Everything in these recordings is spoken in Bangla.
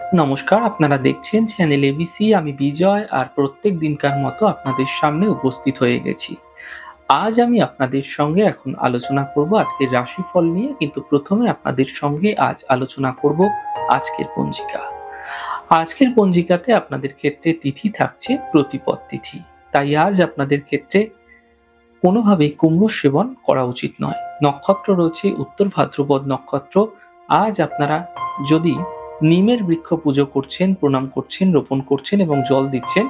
নমস্কার, আপনারা দেখছেন চ্যানেল এবিসি আমি বিজয় আর প্রত্যেক দিনকার মতো আপনাদের সামনে উপস্থিত হয়ে গেছি। আজ আমি আপনাদের সঙ্গে এখন আলোচনা করব আজকের রাশিফল নিয়ে, কিন্তু প্রথমে আপনাদের সঙ্গে আজ আলোচনা করব আজকের পঞ্জিকা। আজকের পঞ্জিকাতে আপনাদের ক্ষেত্রে তিথি থাকছে প্রতিপদ তিথি। তাই আজ আপনাদের ক্ষেত্রে কোনোভাবেই কুম্ভ সেবন করা উচিত নয়। নক্ষত্র রয়েছে উত্তর ভাদ্রপদ নক্ষত্র। আজ আপনারা যদি নিমের বৃক্ষ পুজো করছেন, প্রণাম করছেন, রোপণ করছেন এবং জল দিচ্ছেন,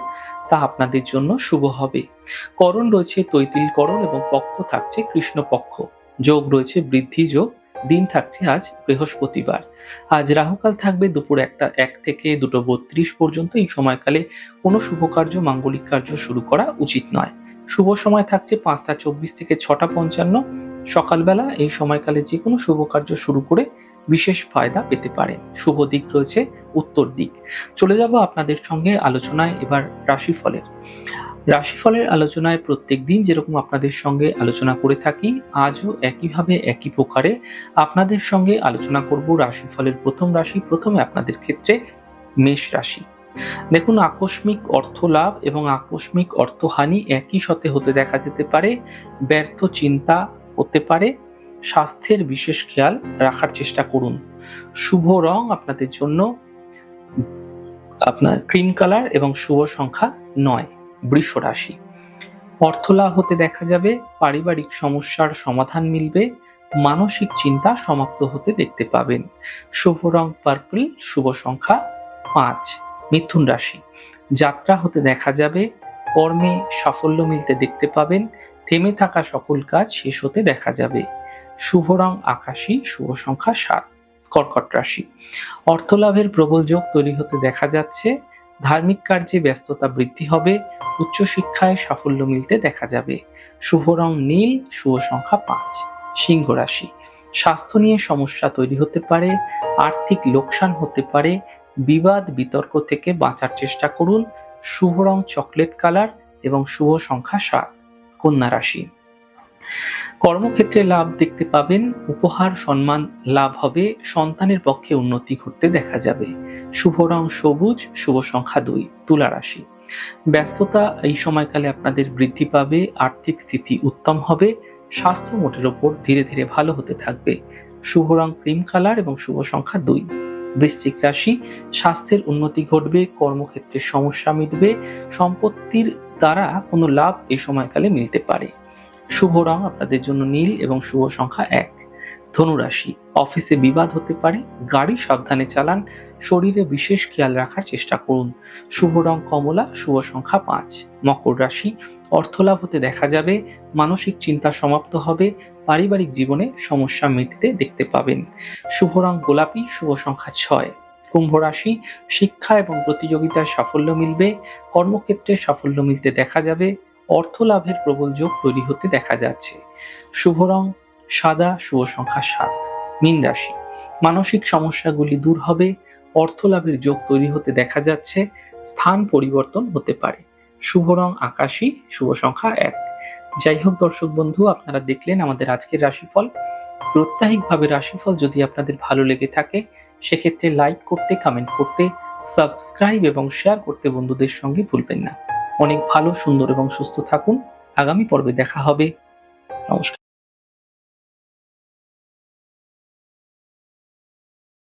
তা আপনাদের জন্য শুভ হবে। করণ রয়েছে তৈতিল করণ এবং পক্ষ থাকছে কৃষ্ণ পক্ষ যোগ রয়েছে বৃদ্ধি যোগ, দিন থাকছে আজ বৃহস্পতিবার। আজ রাহুকাল থাকবে দুপুর একটা, এক থেকে দুটো বত্রিশ পর্যন্ত। এই সময়কালে কোনো শুভ কার্য, মাঙ্গলিক কার্য শুরু করা উচিত নয়। শুভ সময় থাকছে পাঁচটা চব্বিশ থেকে ছটা পঞ্চান্ন। সকালবেলা এই সময়কালে যে কোনো শুভ কার্য শুরু করে বিশেষ ফায়দা পেতে পারে শুভ দিক রয়েছে উত্তর দিক। চলে যাব আপনাদের সঙ্গে আলোচনায় এবার রাশিফলের। রাশিফলের আলোচনায় প্রত্যেক দিন যেরকম আপনাদের সঙ্গে আলোচনা করে থাকি, আজও একইভাবে একই প্রকারে আপনাদের সঙ্গে আলোচনা করব রাশিফলের প্রথম রাশি, প্রথমে আপনাদের ক্ষেত্রে মেষ রাশি। দেখুন, আকস্মিক অর্থ লাভ এবং আকস্মিক অর্থহানি একই সাথে হতে দেখা যেতে পারে। ব্যর্থ চিন্তা হতে পারে, স্বাস্থ্যের বিশেষ খেয়াল রাখার চেষ্টা করুন। শুভ রং আপনাদের জন্য আপনার ক্রিম কালার এবং শুভ সংখ্যা নয়, বৃষ রাশি। অর্থ লাভ হতে দেখা যাবে, পারিবারিক সমস্যার সমাধান মিলবে, মানসিক চিন্তা সমাপ্ত হতে দেখতে পাবেন। শুভ রং পার্পল শুভ সংখ্যা পাঁচ, মিথুন রাশি। যাত্রা হতে দেখা যাবে কর্মে সাফল্য মিলতে দেখতে পাবেন, থেমে থাকা সকল কাজ শেষ হতে দেখা যাবে। শুভ রং আকাশী, শুভ সংখ্যা সাত, কর্কট রাশি। অর্থলাভের প্রবল যোগ তৈরি হতে দেখা যাচ্ছে, ধার্মিক কার্যে ব্যস্ততা বৃদ্ধি হবে, উচ্চশিক্ষায় সাফল্য মিলতে দেখা যাবে। শুভ রং নীল, শুভ সংখ্যা পাঁচ, সিংহ রাশি। স্বাস্থ্য নিয়ে সমস্যা তৈরি হতে পারে, আর্থিক লোকসান হতে পারে, বিবাদ, বিতর্ক থেকে বাঁচার চেষ্টা করুন শুভ রং চকলেট কালার এবং শুভ সংখ্যা সাত, কন্যা রাশি। কর্মক্ষেত্রে লাভ দেখতে পাবেন, উপহার, সম্মান লাভ হবে, সন্তানের পক্ষে উন্নতি ঘটতে দেখা যাবে। শুভ রং সবুজ, শুভ সংখ্যা দুই, তুলা রাশি। ব্যস্ততা এই সময়কালে আপনাদের বৃদ্ধি পাবে, আর্থিক স্থিতি উত্তম হবে, স্বাস্থ্য মোটের ওপর ধীরে ধীরে ভালো হতে থাকবে। শুভ রং ক্রিম কালার এবং শুভ সংখ্যা দুই। বৃশ্চিক রাশি, স্বাস্থ্যের উন্নতি ঘটবে, কর্মক্ষেত্রে সমস্যা মিটবে, সম্পত্তির দ্বারা কোনো লাভ এই সময়কালে মিলতে পারে। শুভ রং আপনাদের জন্য নীল এবং শুভ সংখ্যা এক। ধনুরাশি। অফিসে বিবাদ হতে পারে, গাড়ি সাবধানে চালান, শরীরে বিশেষ খেয়াল রাখার চেষ্টা করুন। শুভ রং কমলা, শুভ সংখ্যা পাঁচ। মকর রাশি, অর্থলাভ হতে দেখা যাবে, মানসিক চিন্তা সমাপ্ত হবে, পারিবারিক জীবনে সমস্যা মিটতে দেখতে পাবেন। শুভ রং গোলাপি, শুভ সংখ্যা ছয়। কুম্ভ রাশি, শিক্ষা এবং প্রতিযোগিতায় সাফল্য মিলবে, কর্মক্ষেত্রে সাফল্য মিলতে দেখা যাবে অর্থ লাভের প্রবল যোগ তৈরি হতে দেখা যাচ্ছে। শুভ রং সাদা শুভ সংখ্যা সাত, মীন রাশি। মানসিক সমস্যাগুলি দূর হবে অর্থ লাভের যোগ তৈরি হতে দেখা যাচ্ছে, স্থান পরিবর্তন হতে পারে। শুভ রং আকাশী, শুভ সংখ্যা এক। যাই হোক দর্শক বন্ধু, আপনারা দেখলেন আমাদের আজকের রাশিফল। প্রত্যাহিকভাবে রাশিফল যদি আপনাদের ভালো লেগে থাকে, সেক্ষেত্রে লাইক করতে কমেন্ট করতে, সাবস্ক্রাইব এবং শেয়ার করতে বন্ধুদের সঙ্গে ভুলবেন না। অনেক ভালো, সুন্দর এবং সুস্থ থাকুন। আগামী পর্বে দেখা হবে। নমস্কার।